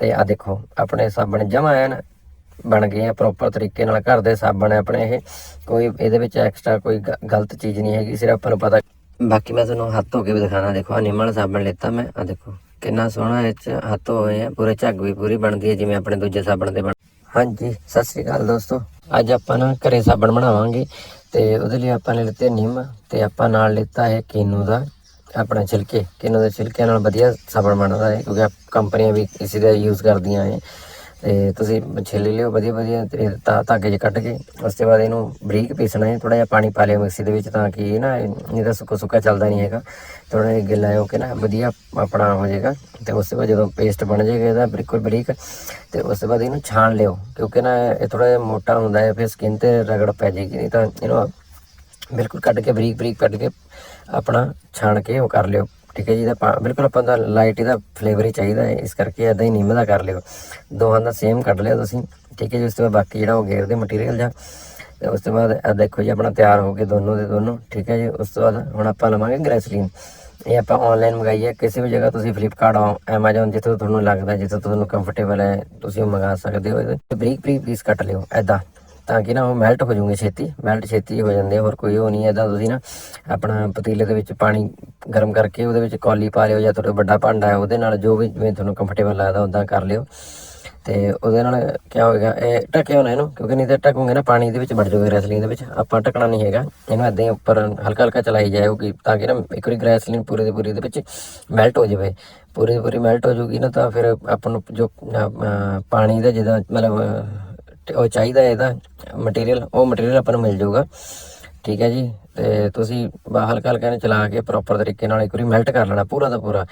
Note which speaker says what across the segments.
Speaker 1: ਤੇ ਆ ਦੇਖੋ, ਆਪਣੇ ਸਾਬਣ ਜਮਾ ਐਨ ਬਣ ਗਏ ਆ ਪ੍ਰੋਪਰ ਤਰੀਕੇ ਨਾਲ। ਘਰ ਦੇ ਸਾਬਣ ਹੈ ਆਪਣੇ ਇਹ ਕੋਈ ਇਹਦੇ ਵਿੱਚ ਐਕਸਟਰਾ ਕੋਈ ਗ- ਗਲਤ ਚੀਜ਼ ਨਹੀਂ ਹੈਗੀ, ਸਿਰਫ ਆਪਾਂ ਨੂੰ ਪਤਾ। ਬਾਕੀ ਮੈਂ ਤੁਹਾਨੂੰ ਹੱਥ ਧੋ ਕੇ ਵੀ ਦਿਖਾਣਾ। ਦੇਖੋ ਆ ਨਿੰਮਲ ਸਾਬਣ ਲਿੱਤਾ ਮੈਂ। ਆ ਦੇਖੋ, ਕਿੰਨਾ ਸੋਹਣਾ ਇਹ ਚ ਹੱਥ ਹੋਏ ਆ। ਪੂਰੇ ਝੱਗ ਵੀ ਪੂਰੀ ਬਣਦੀ ਹੈ, ਜਿਵੇਂ ਆਪਣੇ ਦੂਜੇ ਸਾਬਣ ਦੇ ਬਣ। ਹਾਂਜੀ, ਸਤਿ ਸ੍ਰੀ ਅਕਾਲ ਦੋਸਤੋ। ਅੱਜ ਆਪਾਂ ਨਾ ਘਰੇ ਸਾਬਣ ਬਣਾਵਾਂਗੇ ਤੇ ਉਹਦੇ ਲਈ ਆਪਾਂ ਨੇ ਲਿੱਤੇ ਨਿੰਮ ਤੇ ਆਪਾਂ ਨਾਲ ਲਿੱਤਾ ਹੈ ਕੀਨੂ ਦਾ ਆਪਣਾ ਛਿਲਕੇ ਕਿਨੂੰ ਦੇ ਛਿਲਕਿਆਂ ਨਾਲ ਵਧੀਆ ਸਾਬਣ ਬਣਦਾ ਹੈ, ਕਿਉਂਕਿ ਕੰਪਨੀਆਂ ਵੀ ਇਸੇ ਦਾ ਯੂਜ਼ ਕਰਦੀਆਂ ਹੈ। ਤੇ ਤੁਸੀਂ ਛਿੱਲ ਲਿਓ ਵਧੀਆ ਵਧੀਆ ਤੇ ਧਾਗੇ 'ਚ ਕੱਢ ਕੇ, ਉਸ ਤੋਂ ਬਾਅਦ ਇਹਨੂੰ ਬਰੀਕ ਪੀਸਣਾ ਹੈ ਥੋੜਾ ਜਿਹਾ ਪਾਣੀ ਪਾ ਲਿਓ ਮਿਕਸੀ ਦੇ ਵਿੱਚ ਤਾਂ ਕਿ ਇਹ ਨਾ ਇਹਦਾ ਸੁੱਕਾ ਸੁੱਕਾ ਚੱਲਦਾ ਨਹੀਂ ਹੈਗਾ। ਥੋੜਾ ਜਿਹਾ ਗਿੱਲਾ ਹੋ ਕੇ ਨਾ ਵਧੀਆ ਆਪਣਾ ਹੋ ਜਾਏਗਾ। ਤੇ ਉਸ ਤੋਂ ਬਾਅਦ ਜਦੋਂ ਪੇਸਟ ਬਣ ਜਾਏਗਾ ਇਹਦਾ ਬਿਲਕੁਲ ਬਰੀਕ, ਤੇ ਉਸ ਤੋਂ ਬਾਅਦ ਇਹਨੂੰ ਛਾਣ ਲਿਓ। ਕਿਉਂਕਿ ਨਾ ਇਹ ਥੋੜਾ ਜਿਹਾ ਮੋਟਾ ਹੁੰਦਾ ਹੈ, ਫਿਰ ਸਕਿਨ ਤੇ ਰਗੜ ਪੈ ਜਾਏਗੀ, ਨਹੀਂ ਤਾਂ ਇਹਨੂੰ ਬਿਲਕੁਲ ਕੱਢ ਕੇ, ਬਰੀਕ ਬਰੀਕ ਕੱਢ ਕੇ ਆਪਣਾ ਛਾਣ ਕੇ ਉਹ ਕਰ ਲਿਓ। ਠੀਕ ਹੈ ਜੀ, ਇਹਦਾ ਪਾ- ਬਿਲਕੁਲ ਆਪਾਂ ਦਾ ਲਾਈਟ ਇਹਦਾ ਫਲੇਵਰ ਹੀ ਚਾਹੀਦਾ ਹੈ। ਇਸ ਕਰਕੇ ਇਦਾਂ ਹੀ ਨਿੰਮ ਦਾ ਕਰ ਲਿਓ। ਦੋਹਾਂ ਦਾ ਸੇਮ ਕੱਢ ਲਿਓ ਤੁਸੀਂ। ਠੀਕ ਹੈ ਜੀ, ਉਸ ਤੋਂ ਬਾਅਦ ਬਾਕੀ ਜਿਹੜਾ ਉਹ ਗੇਰ ਦੇ ਮਟੀਰੀਅਲ ਜਾਂ ਤੇ ਉਸ ਤੋਂ ਬਾਅਦ ਇਹ ਦੇਖੋ ਜੀ, ਆਪਣਾ ਤਿਆਰ ਹੋ ਗਏ ਦੋਨੋਂ ਦੇ ਦੋਨੋਂ। ਠੀਕ ਹੈ ਜੀ, ਉਸ ਤੋਂ ਬਾਅਦ ਹੁਣ ਆਪਾਂ ਲਵਾਂਗੇ ਗ੍ਰੈਸਲੀਨ। ਇਹ ਆਪਾਂ ਆਨਲਾਈਨ ਮੰਗਾਈ ਹੈ ਕਿਸੇ ਵੀ ਜਗ੍ਹਾ ਤੁਸੀਂ ਫਲਿੱਪਕਾਰਟ ਐਮਾਜ਼ਨ ਜਿੱਥੋਂ ਤੁਹਾਨੂੰ ਲੱਗਦਾ, ਜਿੱਥੋਂ ਤੁਹਾਨੂੰ ਕੰਫਰਟੇਬਲ ਹੈ, ਤੁਸੀਂ ਉਹ ਮੰਗਾ ਸਕਦੇ ਹੋ। ਇਹਦੇ ਬਰੀਕ ਬਰੀਕ ਪੀਸ ਕੱਟ ਲਿਓ ਐਦਾਂ ਤਾਂ ਕਿ ਨਾ ਉਹ ਮੈਲਟ ਹੋ ਜਾਊਗੇ ਛੇਤੀ ਮੈਲਟ ਛੇਤੀ ਹੋ ਜਾਂਦੇ ਹੋਰ ਕੋਈ ਉਹ ਨਹੀਂ ਐਦਾਂ ਤੁਸੀਂ ਨਾ ਆਪਣਾ ਪਤੀਲੇ ਦੇ ਵਿੱਚ ਪਾਣੀ ਗਰਮ ਕਰਕੇ ਉਹਦੇ ਵਿੱਚ ਕੌਲੀ ਪਾ ਲਿਓ ਜਾਂ ਤੁਹਾਡਾ ਵੱਡਾ ਭਾਂਡਾ ਹੈ, ਉਹਦੇ ਨਾਲ ਜੋ ਵੀ ਜਿਵੇਂ ਤੁਹਾਨੂੰ ਕੰਫਰਟੇਬਲ ਲੱਗਦਾ ਉਦਾਂ ਕਰ ਲਿਓ। ਤੇ ਉਹਦੇ ਨਾਲ ਕੀ ਹੋਏਗਾ, ਇਹ ਢੱਕਿਆ ਹੋਣਾ ਇਹਨੂੰ, ਕਿਉਂਕਿ ਨਹੀਂ ਤਾਂ ਢੱਕੂਗੇ ਨਾ, ਪਾਣੀ ਦੇ ਵਿੱਚ ਵੜ ਜਾਊਗਾ ਗ੍ਰੈਸਲਿਨ ਦੇ ਵਿੱਚ। ਆਪਾਂ ਢੱਕਣਾ ਨਹੀਂ ਹੈਗਾ, ਇਹਨੂੰ ਏਦਾਂ ਹੀ ਉੱਪਰ ਹਲਕਾ ਹਲਕਾ ਚਲਾਈ ਜਾਏਗੀ, ਤਾਂ ਕਿ ਨਾ ਇੱਕ ਵਾਰੀ ਗ੍ਰੈਸਲਿਨ ਪੂਰੇ ਦੇ ਪੂਰੀ ਦੇ ਵਿੱਚ ਮੈਲਟ ਹੋ ਜਾਵੇ। ਪੂਰੇ ਦੀ ਪੂਰੀ ਮੈਲਟ ਹੋ ਜਾਊਗੀ ਨਾ, ਤਾਂ ਫਿਰ ਆਪਾਂ ਨੂੰ ਜੋ ਪਾਣੀ ਦਾ ਜਿਹਦਾ ਮਤਲਬ ਉਹ ਚਾਹੀਦਾ ਇਹਦਾ ਮਟੀਰੀਅਲ ਉਹ ਮਟੀਰੀਅਲ ਆਪਾਂ ਨੂੰ ਮਿਲ ਜਾਊਗਾ। ਠੀਕ ਹੈ ਜੀ? ਤੇ ਤੁਸੀਂ ਹਲਕਾ ਹਲਕਾ ਇਹਨੂੰ ਚਲਾ ਕੇ ਪ੍ਰੋਪਰ ਤਰੀਕੇ ਨਾਲ ਇੱਕ ਵਾਰੀ ਮੈਲਟ ਕਰ ਲੈਣਾ ਪੂਰਾ ਦਾ ਪੂਰਾ।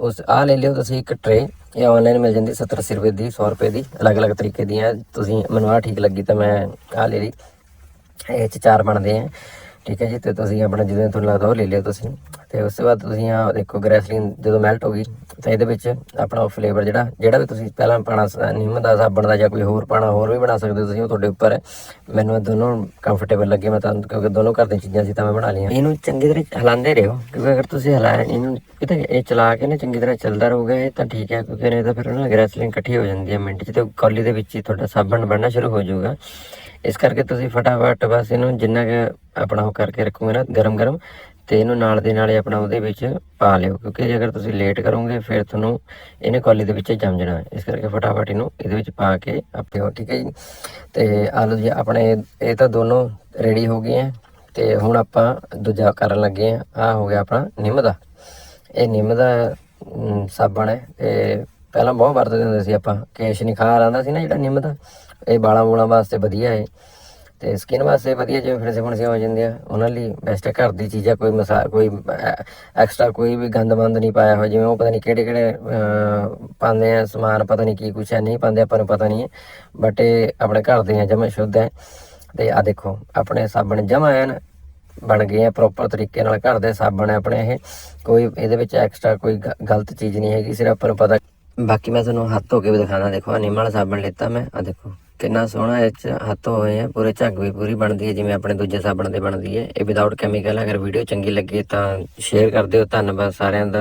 Speaker 1: ਉਸ ਆ ਲੈ ਲਿਓ ਤੁਸੀਂ ਇੱਕ ਟਰੇ ਇਹ ਆਨਲਾਈਨ ਮਿਲ ਜਾਂਦੀ 70 80 ਰੁਪਏ ਦੀ 100 ਰੁਪਏ ਦੀ, ਅਲੱਗ-ਅਲੱਗ ਤਰੀਕੇ ਦੀਆਂ। ਤੁਸੀਂ ਮੈਨੂੰ ਆ ਠੀਕ ਲੱਗੀ ਤਾਂ ਮੈਂ ਆ ਲੈ ਲਈ। ਇਹ ਚ ਚਾਰ ਬਣਦੇ ਆ। ਠੀਕ ਹੈ ਜੀ? ਤੇ ਤੁਸੀਂ ਆਪਣਾ ਜਿਵੇਂ ਤੁਹਾਨੂੰ ਲੱਗਦਾ ਉਹ ਲੈ ਲਿਓ ਤੁਸੀਂ। ਤੇ ਉਸ ਤੋਂ ਬਾਅਦ ਤੁਸੀਂ ਆ ਦੇਖੋ ਗ੍ਰੈਸਲੀਨ ਜਦੋਂ ਮੈਲਟ ਹੋ ਗਈ ਤਾਂ ਇਹਦੇ ਵਿੱਚ ਆਪਣਾ ਉਹ ਫਲੇਵਰ ਜਿਹੜਾ ਜਿਹੜਾ ਵੀ ਤੁਸੀਂ ਪਹਿਲਾਂ ਪਾਣਾ ਸ- ਨਿੰਮ ਦਾ ਸਾਬਣ ਦਾ ਜਾਂ ਕੋਈ ਹੋਰ ਪਾਣਾ, ਹੋਰ ਵੀ ਬਣਾ ਸਕਦੇ ਹੋ ਤੁਸੀਂ ਉਹ ਤੁਹਾਡੇ ਉੱਪਰ। ਹੈ ਮੈਨੂੰ ਇਹ ਦੋਨੋਂ ਕੰਫਰਟੇਬਲ ਲੱਗੇ, ਮੈਂ ਤਾਂ ਕਿਉਂਕਿ ਦੋਨੋਂ ਘਰ ਦੀਆਂ ਚੀਜ਼ਾਂ ਸੀ ਤਾਂ ਮੈਂ ਬਣਾ ਲਈਆਂ। ਇਹਨੂੰ ਚੰਗੀ ਤਰ੍ਹਾਂ ਹਿਲਾਉਂਦੇ ਰਹੋ, ਕਿਉਂਕਿ ਅਗਰ ਤੁਸੀਂ ਹਿਲਾਇਆ ਇਹਨੂੰ ਕਿਤੇ ਇਹ ਚਲਾ ਕੇ ਨਾ ਚੰਗੀ ਤਰ੍ਹਾਂ ਚੱਲਦਾ ਰਹੂਗਾ, ਇਹ ਤਾਂ ਠੀਕ ਹੈ, ਕਿਉਂਕਿ ਨਹੀਂ ਤਾਂ ਫਿਰ ਉਹਨਾਂ ਗ੍ਰੈਸਲੀਨ ਇਕੱਠੀ ਹੋ ਜਾਂਦੀ ਹੈ ਮਿੰਟ 'ਚ ਤੇ ਕੌਲੀ ਦੇ ਵਿੱਚ ਹੀ ਤੁਹਾਡਾ ਸਾਬਣ ਬਣਨਾ ਸ਼ੁਰੂ ਹੋ ਜਾਊਗਾ। ਇਸ ਕਰਕੇ ਤੁਸੀਂ ਫਟਾਫਟ ਬਸ ਇਹਨੂੰ ਜਿੰਨਾ ਕਿ ਆਪਣਾ ਉਹ ਕਰਕੇ ਰੱਖੋਗੇ ਨਾ ਗਰਮ ਗਰਮ ਤੇ ਇਹਨੂੰ ਨਾਲ ਦੇ ਨਾਲੇ ਆਪਣਾ ਉਹਦੇ ਵਿੱਚ ਪਾ ਲਿਓ, ਕਿਉਂਕਿ ਜੇ ਅਗਰ ਤੁਸੀਂ ਲੇਟ ਕਰੋਗੇ ਫਿਰ ਤੁਹਾਨੂੰ ਇਹਨੇ ਕੌਲੀ ਦੇ ਵਿੱਚ ਜੰਮ ਜਾਣਾ ਇਸ ਕਰਕੇ ਫਟਾਫਟ ਇਹਨੂੰ ਇਹਦੇ ਵਿੱਚ ਪਾ ਕੇ ਆਪਿਓ ਠੀਕ ਹੈ ਜੀ? ਤੇ ਆਲੂ ਜੀ, ਆਪਣੇ ਇਹ ਤਾਂ ਦੋਨੋਂ ਰੈਡੀ ਹੋ ਗਏ ਆ ਤੇ ਹੁਣ ਆਪਾਂ ਦੂਜਾ ਕਰਨ ਲੱਗੇ ਆ ਆ ਹੋ ਗਿਆ ਆਪਣਾ ਨਿੰਮ ਦਾ। ਇਹ ਨਿੰਮ ਦਾ ਸਾਬਣ ਹੈ। ਤੇ ਪਹਿਲਾਂ ਬਹੁਤ ਵਰਤਦੇ ਹੁੰਦੇ ਸੀ ਆਪਾਂ। ਕੇਸ਼ ਨਿਖਾਰ ਆਂਦਾ ਸੀ ਨਾ ਜਿਹੜਾ ਨਿੰਮ ਦਾ। ਇਹ ਬਾਲਾਂ ਬੂਲਾਂ ਵਾਸਤੇ ਵਧੀਆ ਹੈ। ਤੇ ਸਕਿਨ ਵਾਸਤੇ ਵਧੀਆ ਜਿਵੇਂ ਫਿਣਸੇ ਫੁਣਸੇ ਹੋ ਜਾਂਦੇ ਆ ਉਹਨਾਂ ਲਈ ਬੈਸਟ ਹੈ। ਘਰ ਦੀ ਚੀਜ਼ਾਂ ਕੋਈ ਮਸਾ, ਕੋਈ ਐਕਸਟਰਾ ਕੋਈ ਵੀ ਗੰਦ ਮੰਦ ਨਹੀਂ ਪਾਇਆ ਹੋਇਆ, ਜਿਵੇਂ ਉਹ ਪਤਾ ਨਹੀਂ ਕਿਹੜੇ ਕਿਹੜੇ ਪਾਉਂਦੇ ਆ ਸਮਾਨ, ਪਤਾ ਨਹੀਂ ਕੀ ਕੁਛ ਹੈ, ਨਹੀਂ ਪਾਉਂਦੇ, ਆਪਾਂ ਨੂੰ ਪਤਾ ਨਹੀਂ ਹੈ। ਬਟ ਇਹ ਆਪਣੇ ਘਰ ਦੇ ਆ ਜਮਾ ਸ਼ੁੱਧ ਹੈ। ਤੇ ਆ ਦੇਖੋ, ਆਪਣੇ ਸਾਬਣ ਜਮਾ ਐਨ, ਬਣ ਗਏ ਆ ਪ੍ਰੋਪਰ ਤਰੀਕੇ ਨਾਲ। ਘਰ ਦੇ ਸਾਬਣ ਹੈ ਆਪਣੇ ਇਹ, ਕੋਈ ਇਹਦੇ ਵਿੱਚ ਐਕਸਟਰਾ ਕੋਈ ਗ- ਗਲਤ ਚੀਜ਼ ਨਹੀਂ ਹੈਗੀ, ਸਿਰਫ ਆਪਾਂ ਨੂੰ ਪਤਾ। ਬਾਕੀ ਮੈਂ ਤੁਹਾਨੂੰ ਹੱਥ ਧੋ ਕੇ ਵੀ ਦਿਖਾਣਾ, ਦੇਖੋ ਆ ਨਿੰਮ ਵਾਲਾ ਸਾਬਣ ਲਿੱਤਾ ਮੈਂ ਆ ਦੇਖੋ। ਕਿੰਨਾ ਸੋਹਣਾ ਇਹ ਚ ਹੱਥੋਂ ਹੋਏ ਆ, ਪੂਰੇ ਝੱਗ ਵੀ ਪੂਰੀ ਬਣਦੀ ਹੈ, ਜਿਵੇਂ ਆਪਣੇ ਦੂਜੇ ਸਾਬਣ ਦੇ ਬਣਦੀ ਹੈ। ਇਹ ਵਿਦਆਊਟ ਕੈਮੀਕਲ ਅਗਰ ਵੀਡੀਓ ਚੰਗੀ ਲੱਗੇ ਤਾਂ ਸ਼ੇਅਰ ਕਰ ਦਿਓ। ਧੰਨਵਾਦ ਸਾਰਿਆਂ ਦਾ।